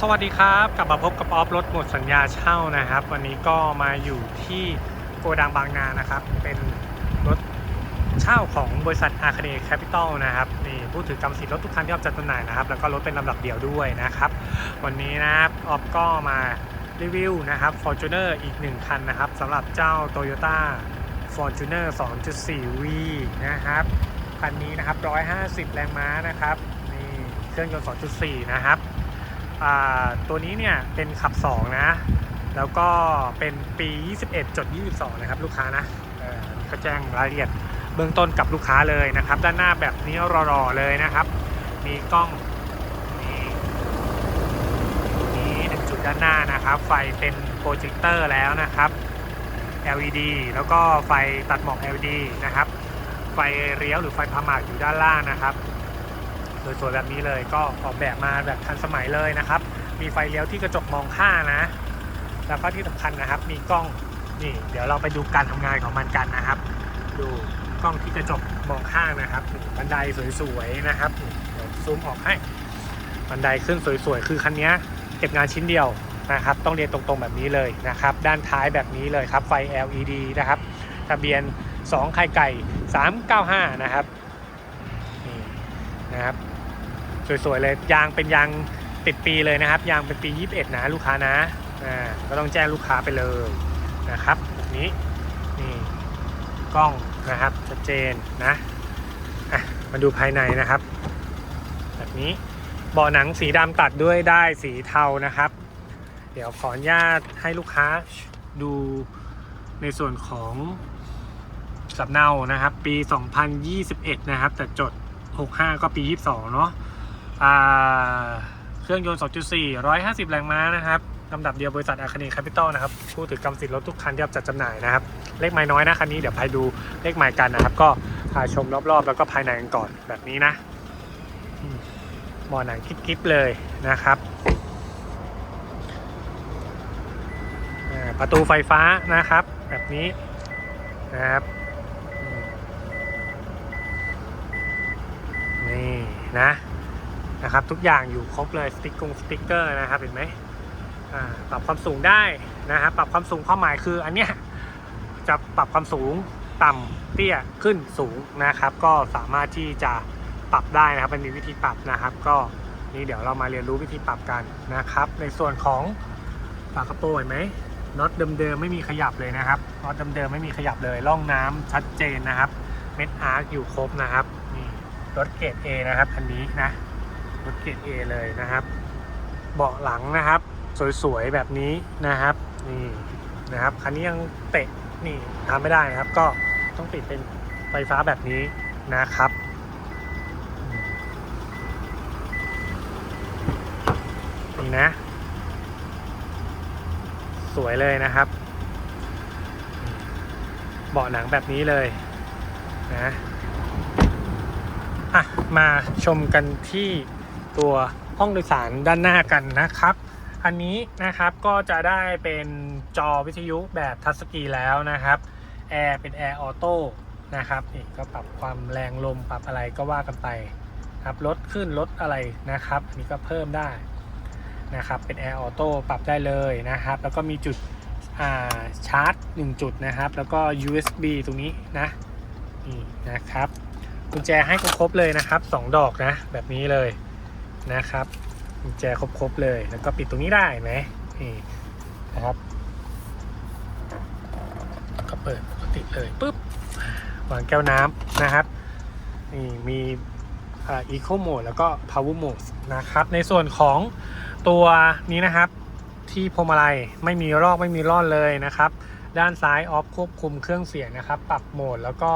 สวัสดีครับ กลับมาพบกับออฟรถหมดสัญญาเช่านะครับ วันนี้ก็มาอยู่ที่โกดังบางนานะครับ เป็นรถเช่าของบริษัทอาคาเดแคปิตอลนะครับนี่ผู้ถือกรรมสิทธิ์รถทุกคันที่ออฟจัดจำหน่ายนะครับ แล้วก็รถเป็นลำดับเดียวด้วยนะครับ วันนี้นะครับออฟก็มารีวิวนะครับ Fortuner อีกหนึ่งคันนะครับสำหรับเจ้า Toyota Fortuner 2.4V นะครับคันนี้นะครับ150 แรงม้านะครับนี่เครื่องยนต์ 2.4 นะครับ ตัวนี้เนี่ยเป็นขับ 2 นะ แล้วก็เป็นปี 21จด22 นะครับลูกค้านะเอ่อก็แจ้งรายละเอียดเบื้องต้นกับลูกค้าเลยนะครับ ด้านหน้าแบบนี้รอๆเลยนะครับ มีกล้องนี่หนึ่งจุดด้านหน้านะครับ ไฟเป็นโปรเจคเตอร์แล้วนะครับ LED แล้วก็ไฟตัดหมอก LED นะครับ ไฟเลี้ยวหรือไฟพามากอยู่ด้านล่างนะครับ สวยๆแบบนี้เลยก็ออกแบบมาแบบทันสมัยเลยนะครับ มีไฟเลี้ยวที่กระจกมองข้างนะ แล้วก็ที่สำคัญนะครับ มีกล้องนี่ เดี๋ยวเราไปดูการทำงานของมันกันนะครับ ดูกล้องที่กระจกมองข้างนะครับบันไดสวยๆนะครับเดี๋ยวซูมออกให้บันไดขึ้นสวยๆ คือคันนี้เก็บงานชิ้นเดียวนะครับ ต้องเรียนตรงๆแบบนี้เลยนะครับ ด้านท้ายแบบนี้เลยครับ ไฟ LED นะครับ ทะเบียน 2 ไข่ไก่ 395 นะครับ นี่นะครับ สวยๆเลยยางเป็นยางติดปีเลยนะครับ ยางเป็นปี 21 นะลูกค้านะอ่าก็ต้องแจ้งลูกค้าไปเลยนะครับนี้นี่กล้องนะครับชัดเจนนะอะมาดูภายในนะครับ แบบนี้เบาะหนังสีดำตัดด้วยได้สีเทานะครับ เดี๋ยวขออนุญาตให้ลูกค้าดูในส่วนของสำเนานะครับ ปี 2021 นะครับ แต่จด 65 ก็ปี 22 เนาะอ่า เครื่องยนต์ 2.4 150 แรงม้านะครับลำดับเดียวบริษัทอาคาเนแคปิตอลนะครับผู้ถือกรรมสิทธิ์รถทุกคันที่รับจัดจำหน่ายนะครับ เลขไม้น้อยนะคันนี้เดี๋ยวพายดูเลขไม้กันนะครับ ก็พาชมรอบๆ แล้วก็ภายในกันก่อนแบบนี้นะมหมอหนังกิ๊บๆเลยนะครับประตูไฟฟ้านะครับ แบบนี้นะครับนี่นะ นะครับ ทุกอย่างอยู่ครบเลยสติ๊กกงสติ๊กเกอร์นะครับเห็นไหมอ่าปรับความสูงได้นะครับปรับความสูงความหมายคืออันเนี้ยจะปรับความสูงต่ำเตี้ยขึ้นสูงนะครับ ก็สามารถที่จะปรับได้นะครับมันมีวิธีปรับนะครับ ก็นี่เดี๋ยวเรามาเรียนรู้วิธีปรับกันนะครับ ในส่วนของฝากระโปรงเห็นไหมน็อตเดิมๆไม่มีขยับเลยนะครับน็อตเดิมๆไม่มีขยับเลยร่องน้ำชัดเจนนะครับ เม็ดอาร์คอยู่ครบนะครับนี่รถเกรด A นะครับคันนี้นะ รถเกรด A เลยนะครับ เบาะหลังนะครับ สวยๆแบบนี้นะครับนี่นะครับคันนี้ยังเตะนี่ทำไม่ได้นะครับ ก็ต้องติดเป็นไฟฟ้าแบบนี้นะครับนี่นะ สวยเลยนะครับ เบาะหนังแบบนี้เลยนะอะมาชมกันที่ ตัวห้องโดยสารด้านหน้ากันนะครับ อันนี้นะครับก็จะได้เป็นจอวิทยุแบบทัชสกรีนแล้วนะครับแอร์เป็นแอร์ออโต้นะครับนี่ก็ปรับความแรงลมปรับอะไรก็ว่ากันไปครับลดขึ้นลดอะไรนะครับอันนี้ก็เพิ่มได้นะครับเป็นแอร์ออโต้ปรับได้เลยนะครับ แล้วก็มีจุดาชาร์จ 1 จุดนะครับ แล้วก็ USB ตรงนี้นะนี่นะครับกุญแจให้ครบเลยนะครับ 2 ดอกนะแบบนี้เลย นะครับกุญแจครบๆเลย แล้วก็ปิดตรงนี้ได้ไหมนี่นะครับก็เปิดปกติเลยปุ๊บวางแก้วน้ำนะครับนี่มีอีโคโหมดแล้วก็ power mode นะครับ ในส่วนของตัวนี้นะครับ ที่พวงมาลัยไม่มีรอกไม่มีร่อนเลยนะครับ ด้านซ้ายออฟควบคุมเครื่องเสียงนะครับ ปรับโหมดแล้วก็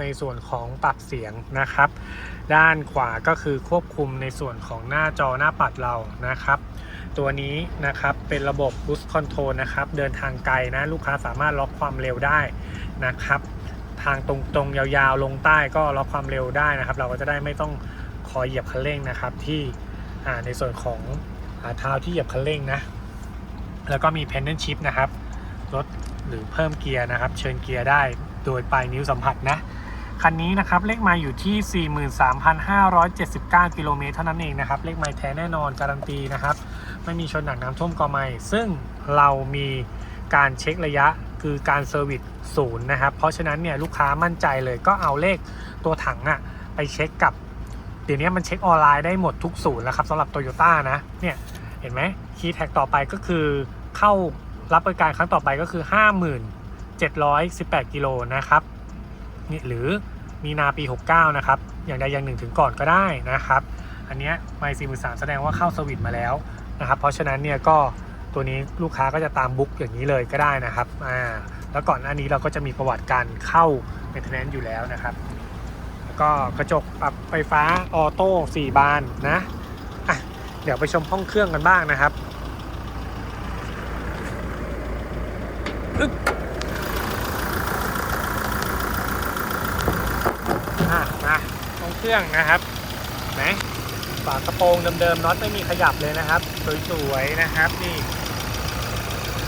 ในส่วนของปรับเสียงนะครับ ด้านขวาก็คือควบคุมในส่วนของหน้าจอหน้าปัดเรานะครับ ตัวนี้นะครับเป็นระบบ Boost Control นะครับ เดินทางไกลนะลูกค้าสามารถล็อกความเร็วได้นะครับ ทางตรงๆยาวๆลงใต้ก็ล็อกความเร็วได้นะครับ เราก็จะได้ไม่ต้องคอยเหยียบคันเร่งนะครับ ที่ในส่วนของเท้าที่เหยียบคันเร่งนะแล้วก็มี Pendant Shift นะครับ ลดหรือเพิ่มเกียร์นะครับ เชิญเกียร์ได้โดยปลายนิ้วสัมผัสนะคันนี้นะครับเลขไมาอยู่ที่ 43,579 กิโลเมตรเท่านั้นเองนะครับ เลขไม้แท้แน่นอนการันตีนะครับ ไม่มีชนหนักน้ำท่วมกอไม้ซึ่งเรามีการเช็คระยะคือการเซอร์วิสศูนย์นะครับ เพราะฉะนั้นเนี่ยลูกค้ามั่นใจเลยก็เอาเลขตัวถังอะไปเช็คกับ เดี๋ยวนี้มันเช็คออนไลน์ได้หมดทุกศูนย์แล้วครับสำหรับโตโยต้านะเนี่ยเห็นไหมคีย์แท็กต่อไปก็คือเข้า รับบริการครั้งต่อไปก็คือ 5718 กิโลนะครับนี่หรือมีนาปี 69 นะครับ อย่างใดอย่างหนึ่งถึงก่อนก็ได้นะครับ อันเนี้ยไมซีมือสามแสดงว่าเข้าสวิตมาแล้วนะครับ เพราะฉะนั้นเนี่ยก็ตัวนี้ลูกค้าก็จะตามบุ๊กอย่างนี้เลยก็ได้นะครับอ่าแล้วก่อนหน้านี้เราก็จะมีประวัติการเข้าเมนเทนแนนซ์อยู่แล้วนะครับแล้วก็กระจกปรับไฟฟ้าออโต้4บานนะอะเดี๋ยวไปชมห้องเครื่องกันบ้างนะครับ อึ๊บอะมาห้องเครื่องนะครับเห็นฝากระโปรงเดิมๆน็อตไม่มีขยับเลยนะครับ สวยๆนะครับนี่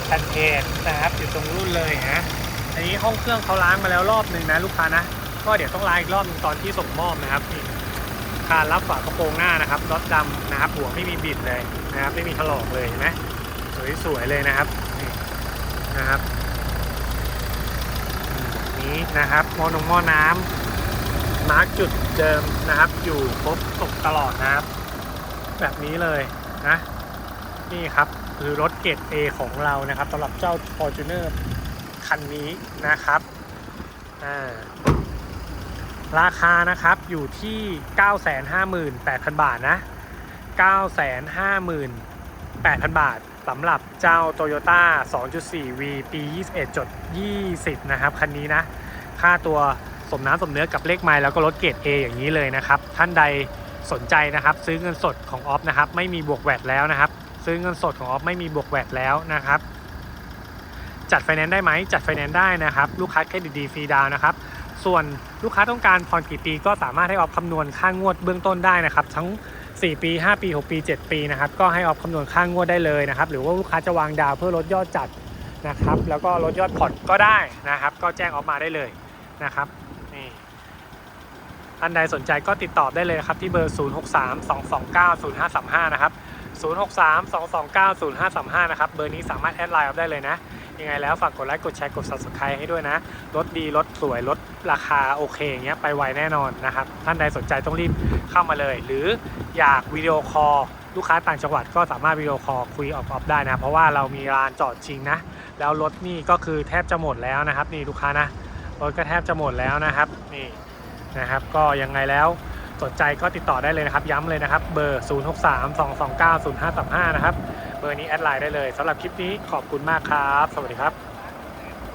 แผ่นเพจนะครับอยู่ตรงรุ่นเลยนะอันนี้ห้องเครื่องเขาล้างมาแล้วรอบหนึ่งนะลูกค้านะก็เดี๋ยวต้องล้างอีกรอบหนึงตอนที่ส่งมอบนะครับนี่คานรับฝากระโปรงหน้านะครับน็อตดำนะครับหัวไม่มีบิดเลยนะครับ ไม่มีถลอกเลยเห็นไหมสวยๆเลยนะครับ นี่นะครับมแบบนี้นะครับหม้อนงหม้อน้ำมาร์กจุดเดิมนะครับ อยู่ครบตกตลอดนะครับ แบบนี้เลยนะนี่ครับคือรถเกรด A ของเรานะครับสำหรับเจ้า Fortuner คันนี้นะครับราคานะครับอยู่ที่ 958,000 บาทนะ 958,000 บาท สำหรับเจ้า Toyota 2.4V ปี 21จด20 นะครับ คันนี้นะ ค่าตัวสมน้ำสมเนื้อกับเลขไมล์แล้วก็รถเกรด A อย่างนี้เลยนะครับ ท่านใดสนใจนะครับ ซื้อเงินสดของออฟนะครับ ไม่มีบวกแวดแล้วนะครับ ซื้อเงินสดของออฟไม่มีบวกแวดแล้วนะครับ จัดไฟแนนซ์ได้ไหม จัดไฟแนนซ์ได้นะครับ ลูกค้าเครดิตดีฟรีดาวน์นะครับ ส่วนลูกค้าต้องการผ่อนกี่ปีก็สามารถให้ออฟคำนวณค่างวดเบื้องต้นได้นะครับ ทั้ง 4 ปี 5 ปี 6 ปี 7 ปีนะครับก็ให้ออฟคำนวณค่างวดได้เลยนะครับหรือว่าลูกค้าจะวางดาวเพื่อลดยอดจัดนะครับแล้วก็ลดยอดผ่อนก็ได้นะครับ ก็แจ้งออฟมาได้เลยนะครับนี่ท่านใดสนใจก็ติดต่อได้เลยครับที่เบอร์ 0632290535 นะครับ 0632290535 นะครับเบอร์นี้สามารถแอดไลน์ออฟได้เลยนะ ยังไงแล้วฝากกดไลค์กดแชร์กด subscribe ให้ด้วยนะ รถดีรถสวยรถราคาโอเคอย่างเงี้ยไปไวแน่นอนนะครับ ท่านใดสนใจต้องรีบเข้ามาเลย หรืออยากวิดีโอคอลลูกค้าต่างจังหวัดก็สามารถวิดีโอคอลคุยออกออฟได้นะ เพราะว่าเรามีลานจอดจริงนะ แล้วรถนี่ก็คือแทบจะหมดแล้วนะครับนี่ลูกค้านะรถก็แทบจะหมดแล้วนะครับนี่นะครับ ก็ยังไงแล้วสนใจก็ติดต่อได้เลยนะครับ ย้ำเลยนะครับ เบอร์ 0632290535 นะครับ เบอร์นี้แอดไลน์ได้เลยสำหรับคลิปนี้ขอบคุณมากครับ สวัสดีครับ